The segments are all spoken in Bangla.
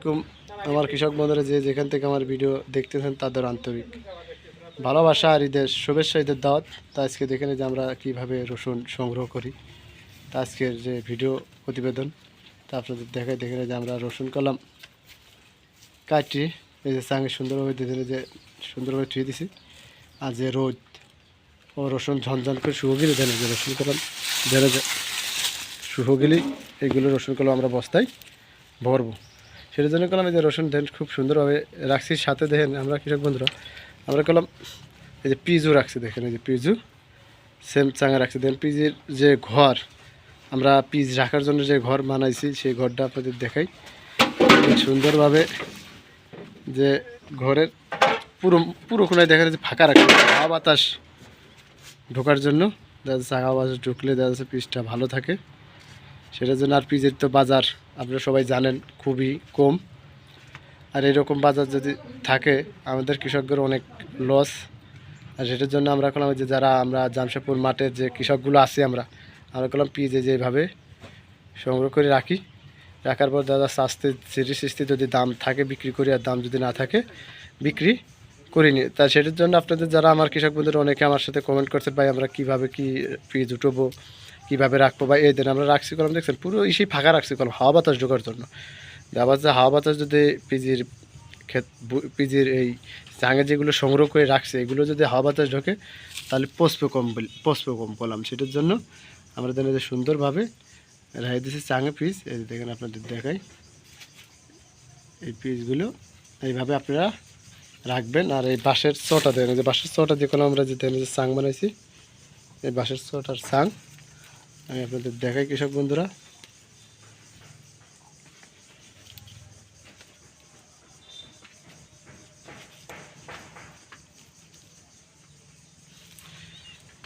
আলাইকুম। আমার কৃষক বন্ধুরা, যে যেখান থেকে আমার ভিডিও দেখতেছেন, তাদের আন্তরিক ভালোবাসা আর ঈদের শুভেচ্ছা, ঈদের দাওয়াত। তা আজকে দেখে যে আমরা কীভাবে রসুন সংগ্রহ করি। তা আজকের যে ভিডিও প্রতিবেদন, তা আপনাদের দেখে নিই যে আমরা রসুন কলাম কাটি, এই যে সাঙ্গে সুন্দরভাবে দিলে যে সুন্দরভাবে ধুয়ে দিছি। আর যে রোদ ও রসুন ঝনঝন করে শুকো গেলে দেন যে রসুন কলাম দেওয়া যায় শুকো গেলেই এইগুলো রসুন কলাম আমরা বস্তায় ভরবো। সেটার জন্য করলাম এই যে রসুন দেন খুব সুন্দরভাবে রাখছি, সাথে দেখেন আমরা কৃষক বন্ধুরা, আমরা করলাম এই যে পিজু রাখছি দেখেন, এই যে পিজু, সেম চাঙা রাখছি। দেন পিজির যে ঘর, আমরা পিজ রাখার জন্য যে ঘর বানাইছি, সেই ঘরটা আপনাদের দেখাই। সুন্দরভাবে যে ঘরের পুরো পুরো কোনায় দেখা যাচ্ছে ফাঁকা রাখছি। হাওয়া বাতাস ঢোকার জন্য, দেখা যাচ্ছে হাওয়া বাতাস ঢুকলে দেখা যাচ্ছে পিসটা ভালো থাকে। সেটার জন্য আর পিজের তো বাজার, আপনারা সবাই জানেন, খুবই কম। আর এরকম বাজার যদি থাকে, আমাদের কৃষকদের অনেক লস আর সেটার জন্য আমরা করলাম যে যারা আমরা জামশেদপুর মাঠে যে কৃষকগুলো আছি আমরা আমরা করলাম পিজে যেভাবে সংগ্রহ করে রাখি। রাখার পর দাদা শাস্তি সিরি সিস্তি যদি দাম থাকে, বিক্রি করি, আর দাম যদি না থাকে, বিক্রি করিনি তা সেটার জন্য আপনাদের যারা আমার কৃষক বন্ধুরা, অনেকে আমার সাথে কমেন্ট করছে, ভাই, আমরা কীভাবে কি পিজ উঠবো? কীভাবে রাখব বা এই দিন আমরা রাখছি কলম, দেখছেন? পুরো ইসেই ফাঁকা রাখছি কলম, হাওয়া বাতাস ঢোকার জন্য। আবার যে হাওয়া বাতাস যদি পিজির ক্ষেত পিজির এই চাঙে যেগুলো সংগ্রহ করে রাখছে, এগুলো যদি হাওয়া বাতাস ঢোকে, তাহলে পচবে কম পচবে কম কলাম। সেটার জন্য আমরা যেন যে সুন্দরভাবে রাখি দিয়েছি চাঙে পিস, এই দেখেন আপনাদের দেখাই। এই পিসগুলো এইভাবে আপনারা রাখবেন। আর এই বাঁশের চটা এই যে বাঁশের চটা দিয়ে আমরা যে দেখেন যে চাং বানাইছি, এই বাঁশের চটার চাং আমি আপনাদের দেখাই, কৃষক বন্ধুরা।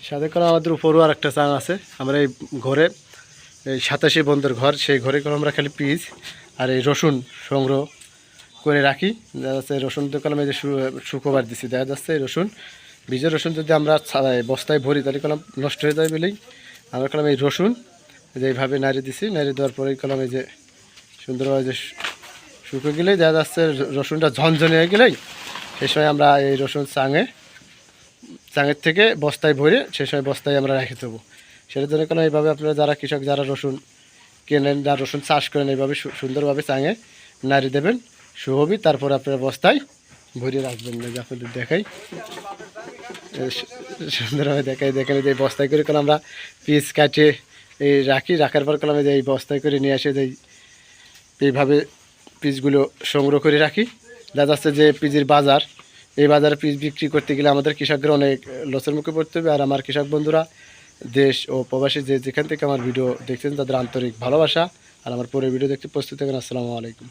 সাথে করে আমাদের উপরও আর একটা চাং আছে। আমরা এই ঘরে, এই সাতাশি বন্ধুর ঘর, সেই ঘরে করে আমরা খালি পিস আর এই রসুন সংগ্রহ করে রাখি। দেখা যাচ্ছে রসুন তো কলমে যে শু- শুকোবার দিছি, দেখা যাচ্ছে রসুন, বীজের রসুন যদি আমরা বস্তায় ভরি, তাহলে কলম নষ্ট হয়ে যায় বলেই আমরা কলম এই রসুন যে এইভাবে নাড়ি দিছি, নাড়ি দেওয়ার পরেই কলম এই যে সুন্দরভাবে যে শুকো গেলেই দেখা যাচ্ছে রসুনটা ঝনঝনে হয়ে গেলেই সে সময় আমরা এই রসুন চাঙে, চাঙের থেকে বস্তায় ভরে সে সময় বস্তায় আমরা রেখে দেবো। সেটার জন্য কোনো এইভাবে আপনারা যারা কৃষক, যারা রসুন কেনেন, যারা রসুন চাষ করেন, এইভাবে সুন্দরভাবে চাঙে নাড়ি দেবেন শুহবি তারপর আপনারা বস্তায় ভরে রাখবেন। না যে আপনাদের দেখাই। সুন্দরভাবে দেখাই দেখেন যে বস্তায় করে কোনো আমরা পিস কাটিয়ে এই রাখি। রাখার পর কলমে যে এই বস্তায় করে নিয়ে আসে যে এইভাবে পিসগুলো সংগ্রহ করে রাখি। দেখা যাচ্ছে যে পিজির বাজার, এই বাজারে পিস বিক্রি করতে গেলে আমাদের কৃষকদের অনেক লসের মুখে পড়তে হবে। আর আমার কৃষক বন্ধুরা, দেশ ও প্রবাসী যে যেখান থেকে আমার ভিডিও দেখছেন, তাদের আন্তরিক ভালোবাসা। আর আমার পরে ভিডিও দেখতে প্রস্তুত থাকেন। আসসালামু আলাইকুম।